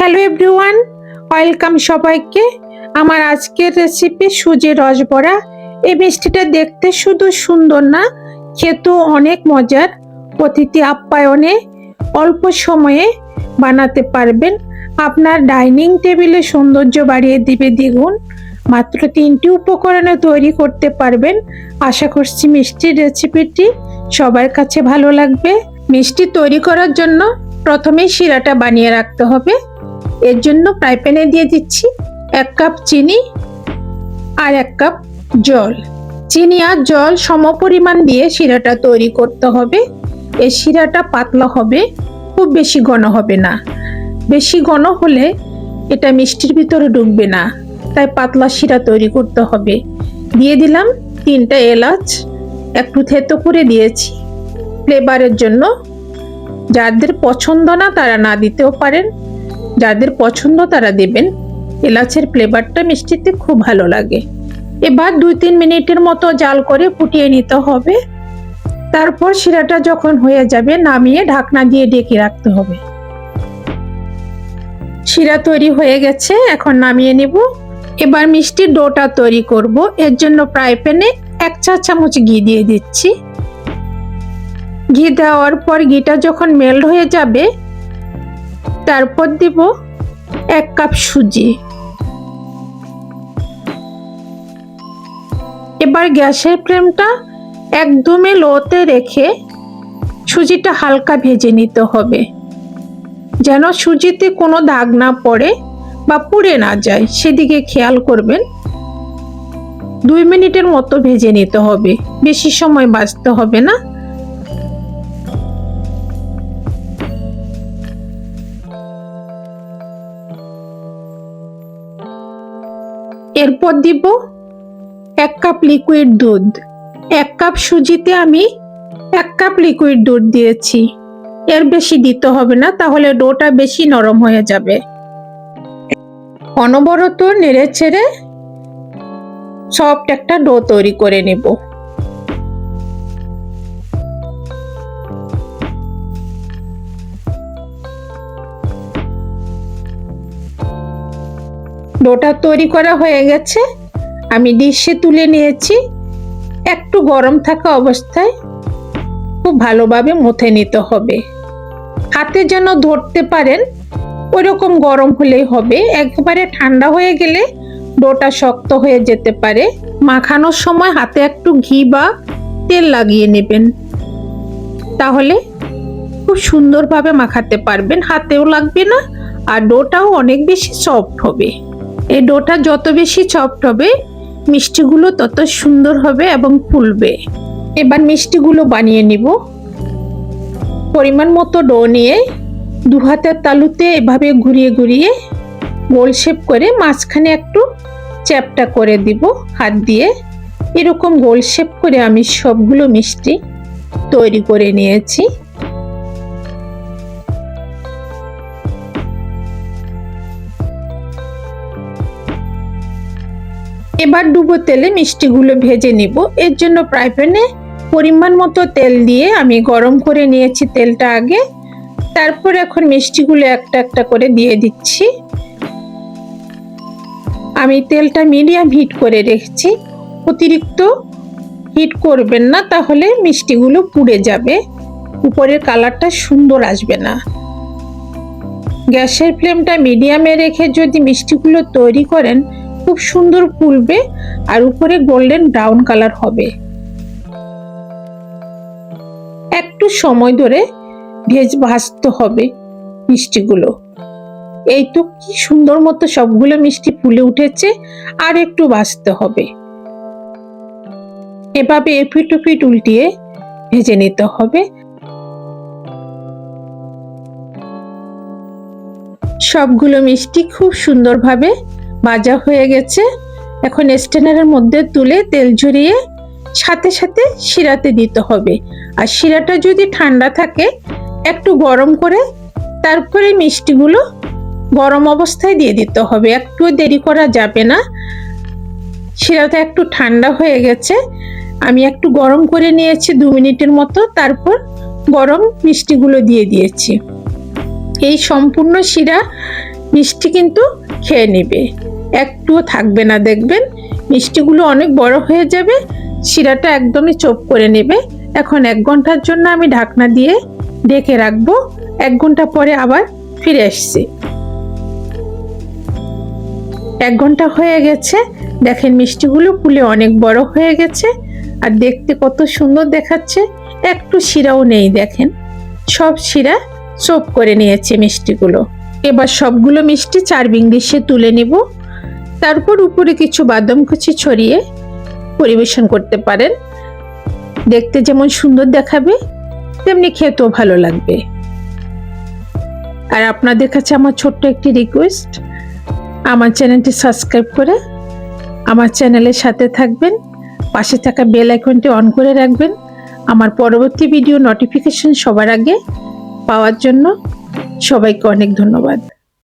Hello everyone, welcome সবাইকে। আমার আজকের রেসিপি সুজি রসবড়া। এই মিষ্টিটা দেখতে শুধু সুন্দর না, খেতেও অনেক মজার। অতিথি আপ্যায়নে অল্প সময়ে বানাতে পারবেন। আপনার ডাইনিং টেবিলে সৌন্দর্য বাড়িয়ে দিবে দ্বিগুণ। মাত্র তিনটি উপকরণে তৈরি করতে পারবেন। আশা করছি মিষ্টির রেসিপিটি সবার কাছে ভালো লাগবে। মিষ্টি তৈরি করার জন্য প্রথমেই শিরাটা বানিয়ে রাখতে হবে। এর জন্য ফ্রাই প্যানে দিয়ে দিচ্ছি এক কাপ চিনি আর এক কাপ জল। চিনি আর জল সমপরিমাণ দিয়ে শিরাটা তৈরি করতে হবে। এই শিরাটা পাতলা হবে, খুব বেশি ঘন হবে না। বেশি ঘন হলে এটা মিষ্টির ভিতরে ঢুকবে না, তাই পাতলা শিরা তৈরি করতে হবে। দিয়ে দিলাম তিনটা এলাচ একটু থেতো করে দিয়েছি। ফ্লেভারের জন্য যাদের পছন্দ না তারা না দিতেও পারেন। যাদের পছন্দ তারা দেবেন। এলাচের ফ্লেভারটা মিষ্টিতে খুব ভালো লাগে। এবার দুই তিন মিনিটের মতো জাল করে ফুটিয়ে নিতে হবে। তারপর শিরাটা যখন হয়ে যাবে নামিয়ে ঢাকনা দিয়ে ডেকে রাখতে হবে। শিরা তৈরি হয়ে গেছে, এখন নামিয়ে নেব। এবার মিষ্টির ডোটা তৈরি করব। এর জন্য ফ্রাই প্যানে এক চা চামচ ঘি দিয়ে দিচ্ছি। ঘি দেওয়ার পর ঘিটা যখন মেল্ট হয়ে যাবে তারপর দিব এক কাপ সুজি। এবার গ্যাসের ফ্লেমটা একদমই লোতে রেখে সুজিটা হালকা ভেজে নিতে হবে, যেন সুজিতে কোনো দাগ না পড়ে বা পুড়ে না যায়, সেদিকে খেয়াল করবেন। দুই মিনিটের মতো ভেজে নিতে হবে, বেশি সময় বাঁচতে হবে না। এরপর দিব এক কাপ লিকুইড দুধ। এক কাপ সুজিতে আমি এক কাপ লিকুইড দুধ দিয়েছি। এর বেশি দিতে হবে না, তাহলে ডোটা বেশি নরম হয়ে যাবে। অনবরত নেড়ে ছেড়ে সফট একটা ডো তৈরি করে নেব। ডোটা তৈরি করা হয়ে গেছে। আমি ডিশে তুলে নিয়েছি। একটু গরম থাকা অবস্থায় খুব ভালোভাবে মুথে নিতে হবে। হাতে যেন ধরতে পারেন, ওইরকম গরম হলেই হবে। একবারে ঠান্ডা হয়ে গেলে ডোটা শক্ত হয়ে যেতে পারে। মাখানোর সময় হাতে একটু ঘি বা তেল লাগিয়ে নেবেন। তাহলে খুব সুন্দরভাবে মাখাতে পারবেন। হাতেও লাগবে না, আর ডোটাও অনেক বেশি সফট হবে। এই ডোটা যত বেশি সফট হবে, মিষ্টিগুলো তত সুন্দর হবে এবং ফুলবে। এবার মিষ্টিগুলো বানিয়ে নিব। পরিমাণ মতো ডো নিয়ে দু হাতের তালুতে এভাবে ঘুরিয়ে ঘুরিয়ে গোল শেপ করে মাঝখানে একটু চ্যাপটা করে দিব হাত দিয়ে। এরকম গোল শেপ করে আমি সবগুলো মিষ্টি তৈরি করে নিয়েছি। এবার ডুবো তেলে মিষ্টিগুলো ভেজে নিব। এর জন্য ফ্রাই প্যানে পরিমাণ মতো তেল দিয়ে আমি গরম করে নিয়েছি তেলটা আগে। তারপর এখন মিষ্টিগুলো একটা একটা করে দিয়ে দিচ্ছি। আমি তেলটা মিডিয়াম হিট করে রেখেছি। অতিরিক্ত হিট করবেন না, তাহলে মিষ্টিগুলো পুড়ে যাবে। উপরের কালারটা সুন্দর আসবে না। গ্যাসের ফ্লেমটা মিডিয়ামে রেখে যদি মিষ্টিগুলো তৈরি করেন খুব সুন্দর ফুলবে আর উপরে গোল্ডেন ব্রাউন কালার হবে। একটু সময় ধরে ভেজ ভাজতে হবে মিষ্টিগুলো। এই তো কি সুন্দর মতো সবগুলো মিষ্টি ফুলে উঠেছে, আর একটু ভাজতে হবে। এভাবে এপিট উপিট উল্টিয়ে ভেজে নিতে হবে। সবগুলো মিষ্টি খুব সুন্দরভাবে ভাজা হয়ে গেছে। এখন স্টেনারের মধ্যে তুলে তেল ঝরিয়ে সাথে সাথে শিরাতে দিতে হবে। আর শিরাটা যদি ঠান্ডা থাকে, একটু গরম করে তারপরে মিষ্টিগুলো গরম অবস্থায় দিয়ে দিতে হবে। একটু দেরি করা যাবে না। শিরাটা একটু ঠান্ডা হয়ে গেছে। আমি একটু গরম করে নিয়েছি দু মিনিটের মতো। তারপর গরম মিষ্টিগুলো দিয়ে দিয়েছি। এই সম্পূর্ণ শিরা মিষ্টি কিন্তু খেয়ে নেবে। একটুও থাকবে না, দেখবেন? মিষ্টিগুলো অনেক বড় হয়ে যাবে, শিরাটা একদমই চোপ করে নেবে। এখন এক ঘণ্টার জন্য আমি ঢাকনা দিয়ে ঢেকে রাখব। এক ঘণ্টা পরে আবার ফিরে আসছি। এক ঘণ্টা হয়ে গেছে। দেখেন মিষ্টিগুলো ফুলে অনেক বড় হয়ে গেছে। আর দেখতে কত সুন্দর দেখাচ্ছে। একটু শিরাও নেই, দেখেন। সব শিরা চোপ করে নিয়েছে মিষ্টিগুলো। এবার সবগুলো মিষ্টি চারবিং ডিশে তুলে নিব। তারপর উপরে কিছু বাদাম কুচি ছড়িয়ে পরিবেশন করতে পারেন। দেখতে যেমন সুন্দর দেখাবে, তেমনি খেতেও ভালো লাগবে। আর আপনাদের কাছে আমার ছোট্ট একটি রিকোয়েস্ট আমার চ্যানেলটি সাবস্ক্রাইব করে আমার চ্যানেলের সাথে থাকবেন, পাশে থাকা বেল আইকনটি অন করে রাখবেন। আমার পরবর্তী ভিডিও নোটিফিকেশন সবার আগে পাওয়ার জন্য সবাইকে অনেক ধন্যবাদ।